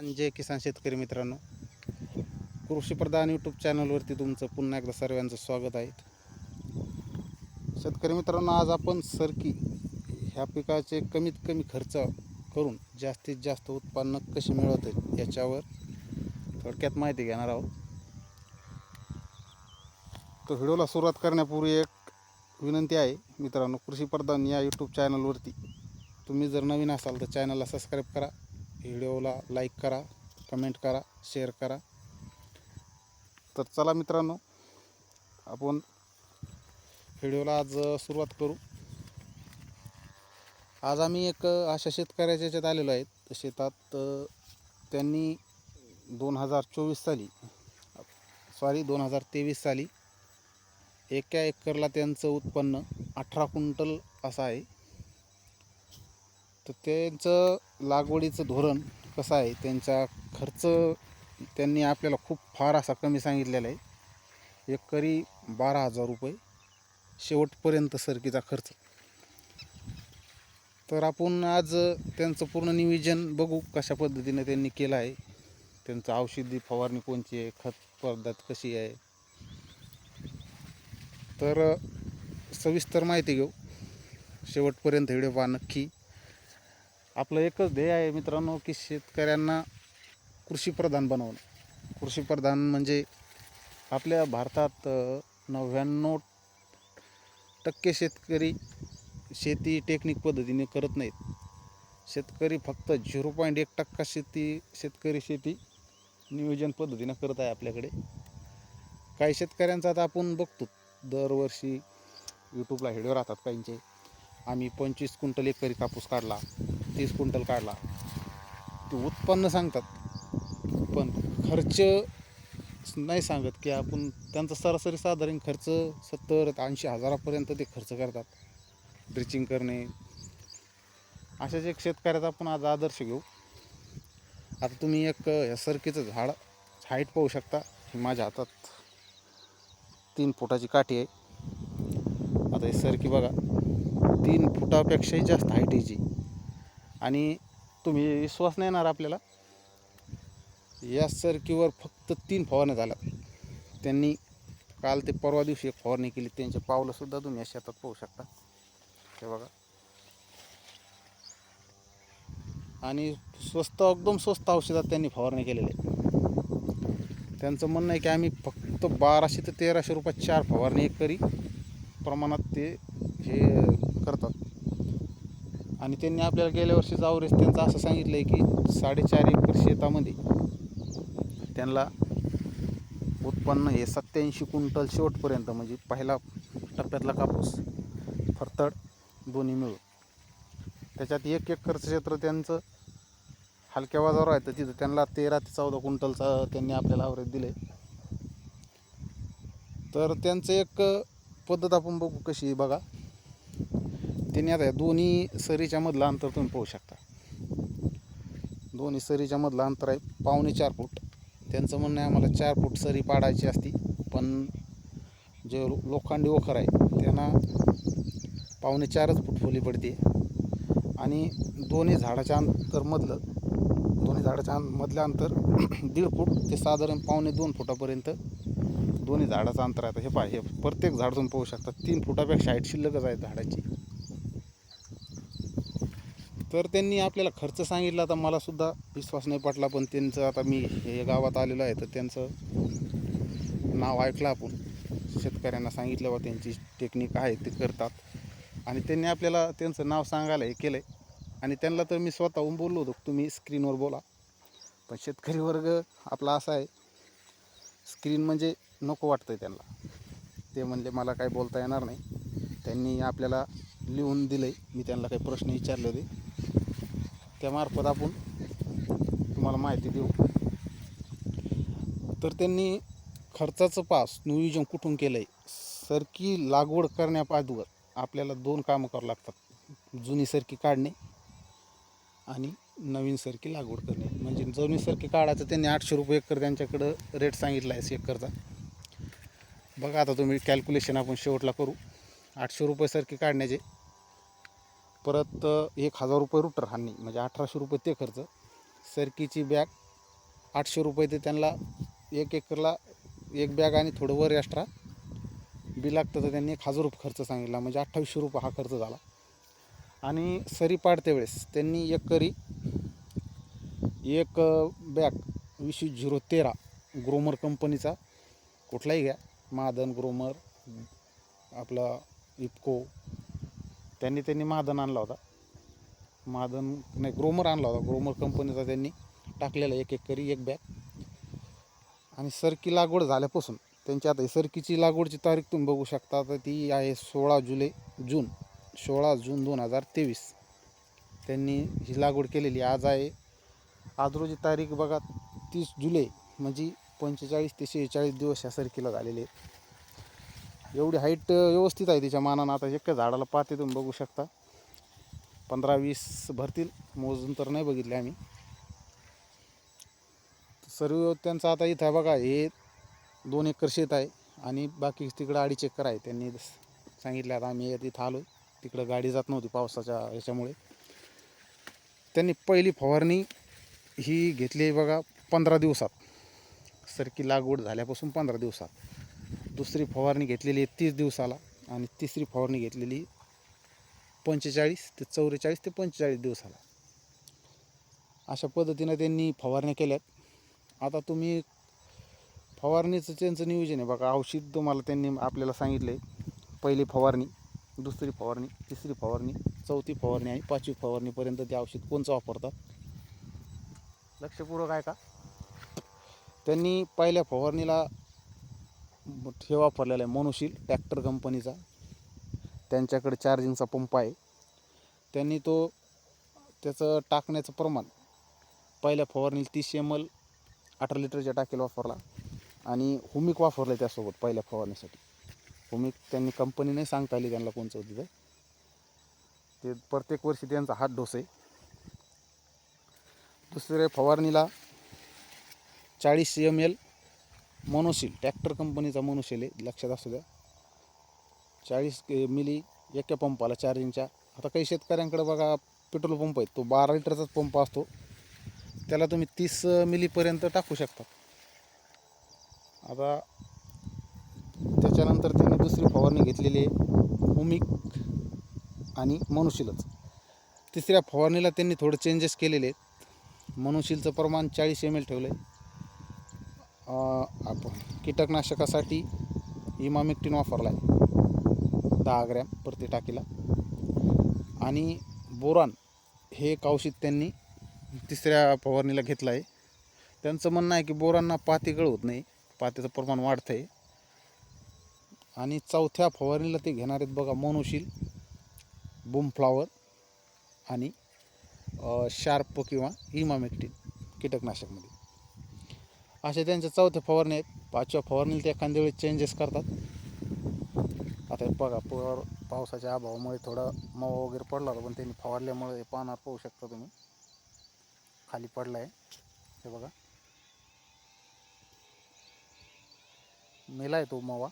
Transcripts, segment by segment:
आणि जय किसान शेतकरी मित्रांनो. कृषीप्रधान यूट्यूब चॅनलवरती तुमचं पुन्हा एकदा सर्वांचं स्वागत आहे. शेतकरी मित्रांनो आज आपण सरकी ह्या पिकाचे कमीत कमी खर्च करून जास्तीत जास्त उत्पन्न कसे मिळवते याच्यावर थोडक्यात माहिती घेणार आहोत. तर व्हिडिओला सुरुवात करण्यापूर्वी एक विनंती आहे मित्रांनो कृषीप्रधान या यूट्यूब चॅनलवरती तुम्ही जर नवीन असाल तर चॅनलला सबस्क्राईब करा. व्हिडिओला लाईक करा कमेंट करा शेअर करा. तर चला मित्रांनो आपण व्हिडिओला आज सुरुवात करू. आज आम्ही एक अशा शेतकऱ्याच्या याच्यात आलेलो आहेत. शेतात त्यांनी दोन हजार चोवीस साली सॉरी दोन हजार तेवीस साली एका एकरला त्यांचं उत्पन्न अठरा क्विंटल असं आहे. तर त्यांचं लागवडीचं धोरण कसं आहे? त्यांचा खर्च त्यांनी आपल्याला खूप फार असा कमी सांगितलेला आहे. एकरी बारा हजार रुपये शेवटपर्यंत सरकीचा खर्च. तर आपण आज त्यांचं पूर्ण नियोजन बघू कशा पद्धतीने त्यांनी केलं आहे. त्यांचं औषधी फवारणी कोणची आहे? खत पद्धत कशी आहे? तर सविस्तर माहिती घेऊ. शेवटपर्यंत व्हिडिओ पहा नक्की. आपलं एकच ध्येय आहे मित्रांनो की शेतकऱ्यांना कृषीप्रधान बनवणं. कृषीप्रधान म्हणजे आपल्या भारतात नव्याण्णव टक्के शेतकरी शेती टेक्निक पद्धतीने करत नाहीत. शेतकरी फक्त झिरो पॉईंट एक टक्का शेती शेतकरी शेती नियोजन पद्धतीनं करत आहे आपल्याकडे. काही शेतकऱ्यांचा आता आपण बघतो. दरवर्षी यूट्यूबला व्हिडिओ राहतात काहींचे. आम्ही पंचवीस क्विंटल एकरी कापूस काढला तीस क्विंटल काढला. ते उत्पन्न सांगतात पण खर्च नाही सांगत की आपण त्यांचा सरासरी साधारण खर्च सत्तर ऐंशी हजारापर्यंत ते खर्च करतात. ड्रिचिंग करणे. अशाच एक शेतकऱ्याचा आपण आज आदर्श घेऊ. आता तुम्ही एक या सरकीचं झाड हाईट पाहू शकता. ही माझ्या हातात तीन फुटाची काठी आहे. आता ही सरकी बघा. तीन फुटापेक्षाही जास्त हाईट याची आणि तुम्ही विश्वास नाही येणार आपल्याला. या सरकीवर फक्त तीन फवारण्या झाल्या. त्यांनी काल ते परवा दिवशी एक फवारणी केली. त्यांचे पावलंसुद्धा तुम्ही या शेतात पाहू शकता. हे बघा. आणि स्वस्त एकदम स्वस्त औषधात त्यांनी फवारणी केलेली आहे. त्यांचं म्हणणं आहे की आम्ही फक्त बाराशे ते तेराशे रुपयात चार फवारणी करी. प्रमाणात ते हे करतात. आणि त्यांनी आपल्याला गेल्या वर्षी जावरेस त्यांचं असं सांगितलं आहे की साडेचार एकर शेतामध्ये त्यांना उत्पन्न हे सत्याऐंशी क्विंटल शेवटपर्यंत म्हणजे पहिला टप्प्यातला कापूस फरतड दोन्ही मिळून. त्याच्यात एक एकरचं क्षेत्र त्यांचं हलक्या बाजावर आहे तर तिथं त्यांना तेरा ते चौदा क्विंटलचा त्यांनी आपल्याला आवरेज दिले तर त्यांचं एक पद्धत आपण बघू कशी बघा. त्यांनी आता दोन्ही सरीच्या मधलं अंतर तुम्ही पाहू शकता. दोन्ही सरीच्या मधलं अंतर आहे पावणे चार फूट. त्यांचं म्हणणं आहे आम्हाला चार फूट सरी पाडायची असती पण जे लोखंडी ओखर आहे त्यांना पावणे चारच फूट फुली पडते आणि दोन्ही झाडाच्या अंतरमधलं दोन्ही झाडाच्या अं- मधलं अंतर दीड फूट ते साधारण पावणे दोन फुटापर्यंत दोन्ही झाडाचं अंतर आहे. हे पहा हे प्रत्येक झाड तुम्ही पाहू शकता तीन फुटापेक्षा हाईट शिल्लकच आहे झाडाची. तर त्यांनी आपल्याला खर्च सांगितला तर मला सुद्धा विश्वास नाही पटला पण त्यांचं आता मी हे गावात आलेलो आहे तर त्यांचं नाव ऐकलं आपण. शेतकऱ्यांना सांगितलं बा त्यांची टेक्निक आहे ते करतात. आणि त्यांनी आपल्याला त्यांचं नाव सांगायला हे केलं आहे आणि त्यांना तर मी स्वतःहून बोललो होतो तुम्ही स्क्रीनवर बोला. पण शेतकरी वर्ग आपला असा आहे स्क्रीन म्हणजे नको वाटतं आहे त्यांना. ते म्हणले मला काही बोलता येणार नाही. त्यांनी आपल्याला लिहून दिलं आहे मी त्यांना काही प्रश्न विचारले होते. त्यामार्फत आपण तुम्हाला माहिती देऊ. तर त्यांनी खर्चाचं पास नियोजन कुठून केलं आहे सरकी लागवड करण्यापाठवर आपल्याला दोन कामं करावं लागतात. जुनी सरकी काढणे आणि नवीन सरकी लागवड करणे. म्हणजे जुनी सरकी काढायचं त्यांनी आठशे रुपये एकर त्यांच्याकडं रेट सांगितला आहे एकरचा. बघा आता तुम्ही कॅल्क्युलेशन आपण शेवटला करू. आठशे रुपये सरकी काढण्याचे. परत एक हजार रुपये रुटर हाणणी म्हणजे अठराशे रुपये ते खर्च. सरकीची बॅग आठशे रुपये ते त्यांना एक एकरला एक बॅग आणि थोडं वर एक्स्ट्रा बी लागतं तर त्यांनी एक हजार रुपये खर्च सांगितला म्हणजे अठ्ठावीसशे रुपये हा खर्च झाला. आणि सरी पाडते वेळेस त्यांनी एक करी एक बॅग वीस झिरो तेरा ग्रोमर कंपनीचा कुठलाही घ्या महादन ग्रोमर आपला इफको त्यांनी त्यांनी महादन आणला होता. महादन नाही ग्रोमर आणला होता. ग्रोमर कंपनीचा त्यांनी टाकलेला एक एक करी एक बॅग. आणि सरकी लागवड झाल्यापासून त्यांची आता सरकीची लागवडची तारीख तुम्ही बघू शकता. तर ती आहे सोळा जुलै जून सोळा जून दोन हजार तेवीस. त्यांनी ही लागवड केलेली. आज आहे आज रोजी तारीख बघा तीस जुलै म्हणजे पंचेचाळीस ते शेहेचाळीस दिवस ह्या सरकीला झालेले. आहेत एवढी हाईट व्यवस्थित आहे तिच्या मानानं. आता एका झाडाला पाहते तुम्ही बघू शकता. पंधरा वीस भरतील. मोजून तर नाही बघितले आम्ही. सर्व त्यांचं आता इथं आहे बघा हे दोन एकर शेत आहे. आणि बाकी तिकडं अडीच एकर आहे. त्यांनी सांगितलं आता आम्ही इथं आलो तिकडं गाडी जात नव्हती पावसाच्या ह्याच्यामुळे. त्यांनी पहिली फवारणी ही घेतली आहे बघा पंधरा दिवसात. सरकी लागवड झाल्यापासून पंधरा दिवसात. दुसरी फवारणी घेतलेली आहे तीस दिवसाला आणि तिसरी फवारणी घेतलेली पंचेचाळीस ते चौवेचाळीस ते पंचेचाळीस दिवसाला. अशा पद्धतीनं त्यांनी फवारण्या केल्यात. आता तुम्ही फवारणीचं त्यांचं नियोजन आहे बघा. औषध तुम्हाला त्यांनी आपल्याला सांगितलं आहे पहिली फवारणी दुसरी फवारणी तिसरी फवारणी चौथी फवारणी आणि पाचवी फवारणीपर्यंत ते औषध कोणचं वापरतात? लक्षपूर्वक आहे का त्यांनी पहिल्या फवारणीला हे वापरलेला आहे मोनोशील टॅक्टर कंपनीचा. त्यांच्याकडे चार्जिंगचा पंप आहे. त्यांनी तो त्याचं टाकण्याचं प्रमाण पहिल्या फवारणीला तीस एम एल अठरा लिटरच्या टाकीला वापरला. आणि हुमिक वापरलं त्यासोबत पहिल्या फवारणीसाठी. हुमिक त्यांनी कंपनी नाही सांगता आली त्यांना कोणचं होती ते. ते प्रत्येक वर्षी त्यांचा हात डोस आहे. दुसरे फवारणीला चाळीस एम एल मोनोशील ट्रॅक्टर कंपनीचा मोनोशील आहे लक्षात असू द्या. चाळीस मिली एका पंपाला चार्जिंगच्या आता काही शेतकऱ्यांकडे बघा पेट्रोल पंप आहे तो बारा लिटरचाच पंप असतो. त्याला तुम्ही तीस मिलीपर्यंत टाकू शकता. आता त्याच्यानंतर त्यांनी दुसरी फवारणी घेतलेली आहे हुमिक आणि मनुशीलच. तिसऱ्या फवारणीला त्यांनी थोडं चेंजेस केलेले आहेत. मनुशीलचं प्रमाण चाळीस एम एल ठेवलं आहे आपण कीटकनाशकासाठी इमामिक्टिन वापरला आहे दहा ग्रॅम प्रति टाकीला. आणि बोरान हे एक औषध त्यांनी तिसऱ्या फवारणीला घेतलं आहे त्यांचं म्हणणं आहे की बोरांना पाती गळवत नाही पातीचं प्रमाण वाढतं आहे आणि चौथ्या फवारणीला ते घेणार आहेत बघा मोनोशील बुमफ्लावर आणि शार्प किंवा इमामेक्टिन कीटकनाशकमध्ये. अशा त्यांच्या चौथ्या फवारणी आहेत. पाचव्या फवारणीला ते एखाद्या वेळी चेंजेस करतात. आता हे बघा पर पावसाच्या अभावामुळे थोडा मवा वगैरे पडला होता पण त्यांनी फवारल्यामुळे हे पानात पाहू शकता तुम्ही. खाली पडला आहे हे बघा. मेला आहे तो मावा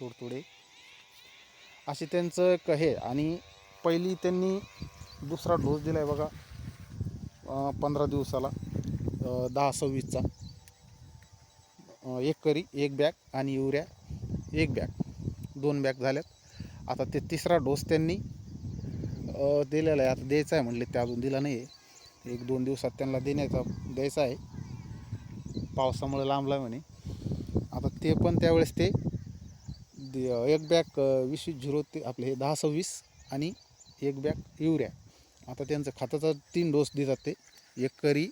तुडतुडे. असे त्यांचं एक हे आणि पहिली त्यांनी दुसरा डोस दिला आहे बघा पंधरा दिवसाला दहा सव्वीसचा. एक करी एक बॅग आणि युरिया एक बॅग. दोन बॅग झाल्यात. आता ते तिसरा डोस त्यांनी दिलेला आहे. आता द्यायचा आहे म्हणले ते अजून दिला नाही आहे एक दोन दिवसात त्यांना देण्याचा द्यायचा आहे. पावसामुळे लांबला म्हणे. आता ते पण त्यावेळेस ते दे- एक बॅग वीस वीस झिरो ते आपले हे दहा सव्वीस आणि एक बॅग युरिया. आता त्यांचं खताचा तीन डोस देतात ते. एक करी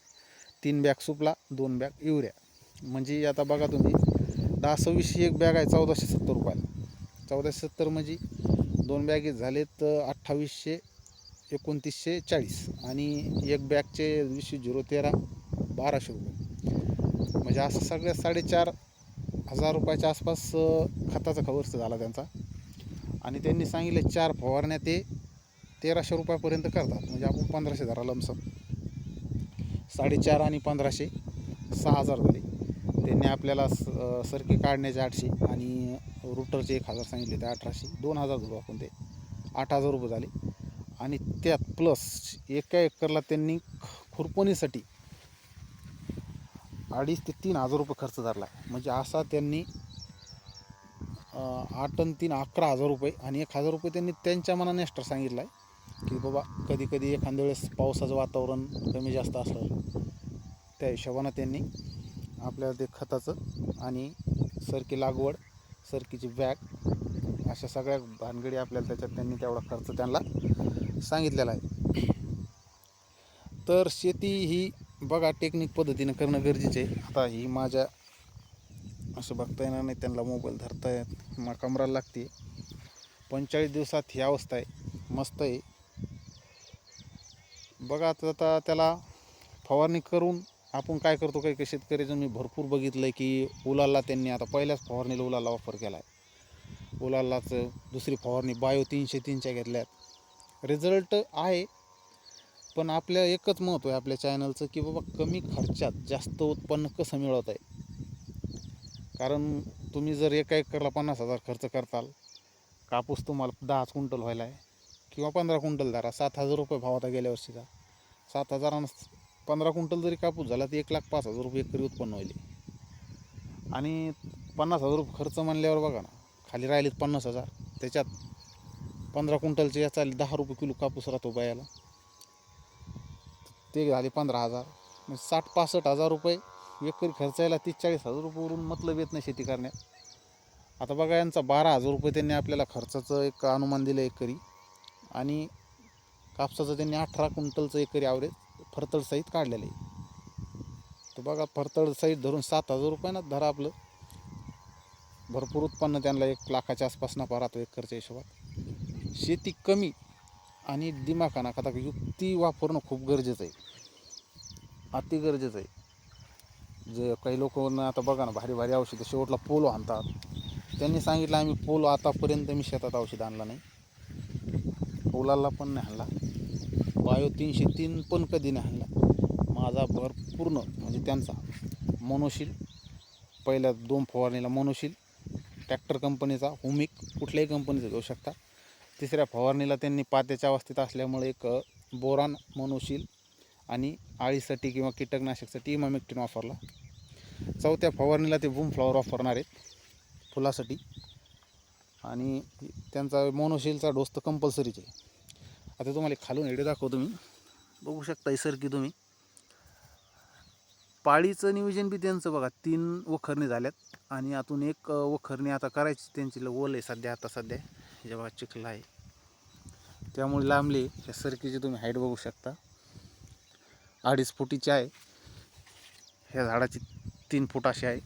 तीन बॅग सुपला दोन बॅग युरिया. म्हणजे आता बघा तुम्ही दहा सव्वीसशे एक बॅग आहे चौदाशे सत्तर रुपयाला. चौदाशे सत्तर म्हणजे दोन बॅगेत झालेत अठ्ठावीसशे एकोणतीसशे चाळीस. आणि एक बॅगचे वीसशे झिरो तेरा बाराशे रुपये. म्हणजे असं सगळ्या साडेचार हजार रुपयाच्या आसपास खताचा खर्च झाला त्यांचा. आणि त्यांनी सांगितले चार फवारण्या ते तेराशे रुपयापर्यंत करतात. म्हणजे आपण पंधराशे धरा लमसम साडेचार आणि पंधराशे सहा हजार झाले. त्यांनी आपल्याला स सरके सरकी काढण्याचे आठशे आणि रुटरचे एक हजार सांगितले ते अठराशे. दोन हजार धरू आपण ते. आठ हजार रुपये झाले. आणि त्यात प्लस एका एकरला त्यांनी खुरपणीसाठी अडीच ते तीन हजार रुपये खर्च धरला. म्हणजे असा त्यांनी आठ आणि तीन अकरा हजार रुपये आणि एक हजार रुपये त्यांनी त्यांच्या मनाने एक्स्ट्रा सांगितला आहे की बाबा कधी कधी एखाद्या वेळेस पावसाचं वातावरण कमी जास्त असलं त्या हिशोबानं त्यांनी आपल्याला ते खताचं आणि सरकी लागवड सरकीची बॅग अशा सगळ्या भानगडी आपल्याला त्याच्यात त्यांनी तेवढा खर्च त्यांना सांगितलेला आहे. तर शेती ही बघा टेक्निक पद्धतीनं करणं गरजेचं आहे. आता ही माझ्या असं बघता येणार नाही त्यांना मोबाईल धरता येत मग कमराला लागते. पंचेचाळीस दिवसात ही अवस्था आहे मस्त आहे. बघा आता त्याला फवारणी करून आपण काय करतो काही काही शेतकऱ्याचं मी भरपूर बघितलं आहे की उलाला त्यांनी आता पहिल्याच फवारणीला उलाला वापर केला आहे उलालाचं दुसरी फवारणी बायो तीनशे तीनच्या घेतल्यात. रिझल्ट आहे पण आपल्या एकच महत्त्व आहे आपल्या चॅनलचं की बाबा कमी खर्चात जास्त उत्पन्न कसं मिळवत आहे कारण तुम्ही जर एका एकरला पन्नास हजार खर्च करताल कापूस तुम्हाला दहाच क्विंटल व्हायला आहे किंवा पंधरा क्विंटल धरा सात हजार रुपये भाव होता गेल्या वर्षीचा. सात हजारानं पंधरा क्विंटल जरी कापूस झाला तर एक लाख पाच हजार रुपये एकरी उत्पन्न होईल. आणि पन्नास हजार रुपये खर्च म्हणल्यावर बघा ना खाली राहिलेत पन्नास हजार. त्याच्यात पंधरा क्विंटलचे याचा दहा रुपये किलो कापूस राहतो बायाला. ते झाले पंधरा हजार. म्हणजे साठ पासष्ट हजार रुपये एकरी खर्चायला तीस चाळीस हजार रुपयेवरून मतलब येत नाही शेती करण्यात. आता बघा यांचा बारा हजार रुपये त्यांनी आपल्याला खर्चाचं एक अनुमान दिलं एकरी. आणि कापसाचं त्यांनी अठरा क्विंटलचं एकरी ॲव्हरेज फरतड सहित काढलेलं आहे. तर बघा फरतड सहित धरून सात हजार रुपयानं धरा आपलं. भरपूर उत्पन्न त्यांना एक लाखाच्या आसपास नफा राहतो एकरच्या हिशोबात. शेती कमी आणि दिमाखाना आता युक्ती वापरणं खूप गरजेचं आहे. अति गरजेचं आहे. जे काही लोक आता बघा ना भारी भारी औषधं शेवटला पोलो आणतात. त्यांनी सांगितलं आम्ही पोलो आतापर्यंत मी शेतात औषध आणला नाही. पोलाला पण नाही आणला. बायो तीनशे तीन पण कधी नाही आणला. माझा भर पूर्ण म्हणजे त्यांचा. मोनोशील पहिल्या दोन फवारणीला मोनोशील ट्रॅक्टर कंपनीचा हुमिक कुठल्याही कंपनीचा घेऊ शकता. तिसऱ्या फवारणीला त्यांनी पात्याच्या अवस्थेत असल्यामुळे एक बोरान मोनोशील आणि आळीसाठी किंवा कीटकनाशकसाठी इमामेक्टिन वापरला. चौथ्या फवारणीला ते बूम फ्लॉवर वापरणार आहेत फुलासाठी. आणि त्यांचा मोनोशीलचा डोस तर कंपल्सरीच आहे आता तुम्हाला खालून एडे दाखवतो मी. बघू शकता सर की तुम्ही. पाळीचं नियोजन बी त्यांचं बघा तीन वखरणी झाल्यात आणि आतून एक वखरणी आता करायची त्यांची. ओल आहे सध्या आता सध्या. जेव्हा चिखला आहे. त्यामुळे लांबली ह्या सरकीची तुम्ही हाईट बघू शकता. अडीच फुटीची आहे. ह्या झाडाची तीन फूट अशी आहे.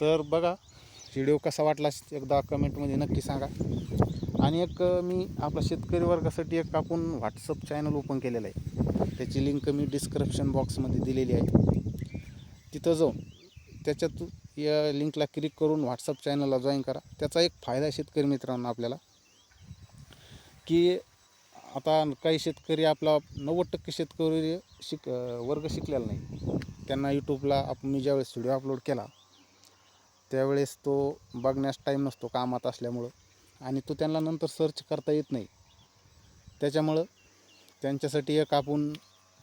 तर बघा व्हिडिओ कसा वाटला एकदा कमेंटमध्ये नक्की सांगा. आणि एक मी आपला शेतकरी वर्गासाठी एक आपण व्हॉट्सअप चॅनल ओपन केलेलं आहे. त्याची लिंक मी डिस्क्रिप्शन बॉक्समध्ये दिलेली आहे. तिथं जाऊन त्याच्यात या लिंकला क्लिक करून व्हॉट्सअप चॅनलला जॉईन करा. त्याचा एक फायदा आहे शेतकरी मित्रांनो आपल्याला की आता काही शेतकरी आपला नव्वद टक्के शेतकरी शिक वर्ग शिकलेला नाही. त्यांना यूट्यूबला आपण मी ज्यावेळेस व्हिडिओ अपलोड केला त्यावेळेस तो बघण्यास टाईम नसतो कामात असल्यामुळं. आणि तो त्यांना नंतर सर्च करता येत नाही. त्याच्यामुळं त्यांच्यासाठी एक आपण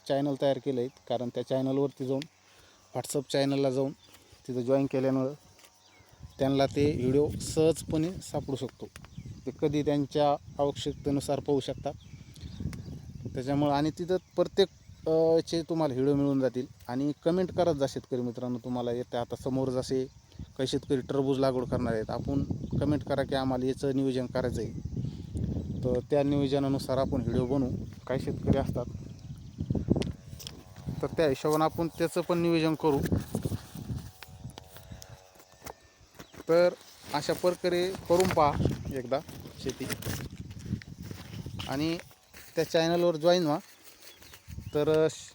चॅनल तयार केलं आहे. कारण त्या चॅनलवरती जाऊन व्हॉट्सअप चॅनलला जाऊन तिथं जॉईन केल्यामुळं त्यांना ते व्हिडिओ सहजपणे सापडू शकतो. ते कधी त्यांच्या आवश्यकतेनुसार पाहू शकतात. त्याच्यामुळं आणि तिथं प्रत्येक चे तुम्हाला व्हिडिओ मिळून जातील. आणि कमेंट करत जा शेतकरी मित्रांनो तुम्हाला येते. आता समोर जसे काही शेतकरी टरबूज लागवड करणार आहेत. आपण कमेंट करा की आम्हाला याचं नियोजन करायचं आहे तर त्या नियोजनानुसार आपण व्हिडिओ बनवू. काही शेतकरी असतात. तर त्या हिशोबानं आपण त्याचं पण नियोजन करू. तर अशा प्रकारे करून पहा एकदा शेती. आणि त्या चॅनलवर जॉईन व्हा. तर श-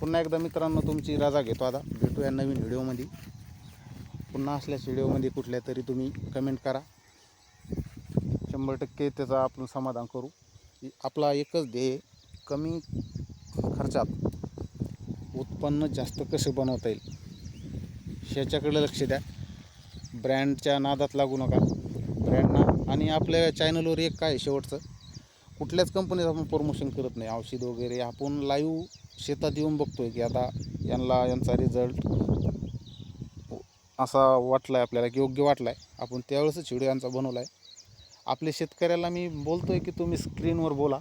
पुन्हा एकदा मित्रांनो तुमची रजा घेतो आता. भेटूया नवीन व्हिडिओमध्ये पुन्हा असल्याच व्हिडिओमध्ये कुठल्या तरी तुम्ही कमेंट करा. शंभर टक्के त्याचं आपण समाधान करू. आपला एकच ध्येय कमी खर्चात उत्पन्न जास्त कसं बनवता येईल ह्याच्याकडे लक्ष द्या. ब्रँडच्या नादात लागू नका. ब्रँडना आणि आपल्या चॅनलवर एक काय शेवटचं? कुठल्याच कंपनीचं आपण प्रमोशन करत नाही. औषध वगैरे आपण लाईव्ह शेतात येऊन बघतोय की आता यांना यांचा रिझल्ट असा वाटला आहे आपल्याला की योग्य वाटला आहे आपण त्यावेळेसच व्हिडिओ यांचा बनवला आहे आपल्या शेतकऱ्याला मी बोलतो आहे की तुम्ही स्क्रीनवर बोला.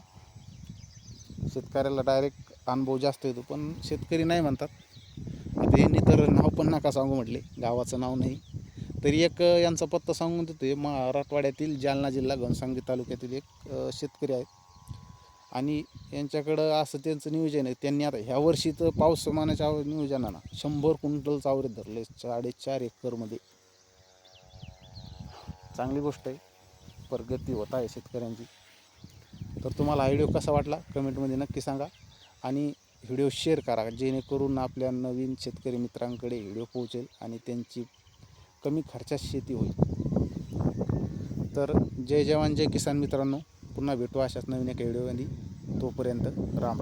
शेतकऱ्याला डायरेक्ट अनुभव जास्त येतो पण शेतकरी नाही म्हणतात. आता यांनी तर नाव पण नका सांगू म्हटले गावाचं नाव नाही. तरी एक यांचा पत्ता सांगून देतो आहे मराठवाड्यातील जालना जिल्हा घनसांगली तालुक्यातील एक शेतकरी आहेत. आणि यांच्याकडं असं त्यांचं नियोजन आहे. त्यांनी आता ह्या वर्षी तर पावसामानाच्या नियोजनानं शंभर क्विंटल चावरे धरले साडेचार एकरमध्ये. चांगली गोष्ट आहे. प्रगती होत आहे शेतकऱ्यांची. तर तुम्हाला हा व्हिडिओ कसा वाटला? कमेंटमध्ये नक्की सांगा. आणि व्हिडिओ शेअर करा जेणेकरून आपल्या नवीन शेतकरी मित्रांकडे व्हिडिओ पोहोचेल आणि त्यांची कमी खर्चात शेती होईल. तर जय जवान जय किसान मित्रांनो. पुन्हा भेटू अशाच नवीन एका व्हिडिओमध्ये. तोपर्यंत राम राम.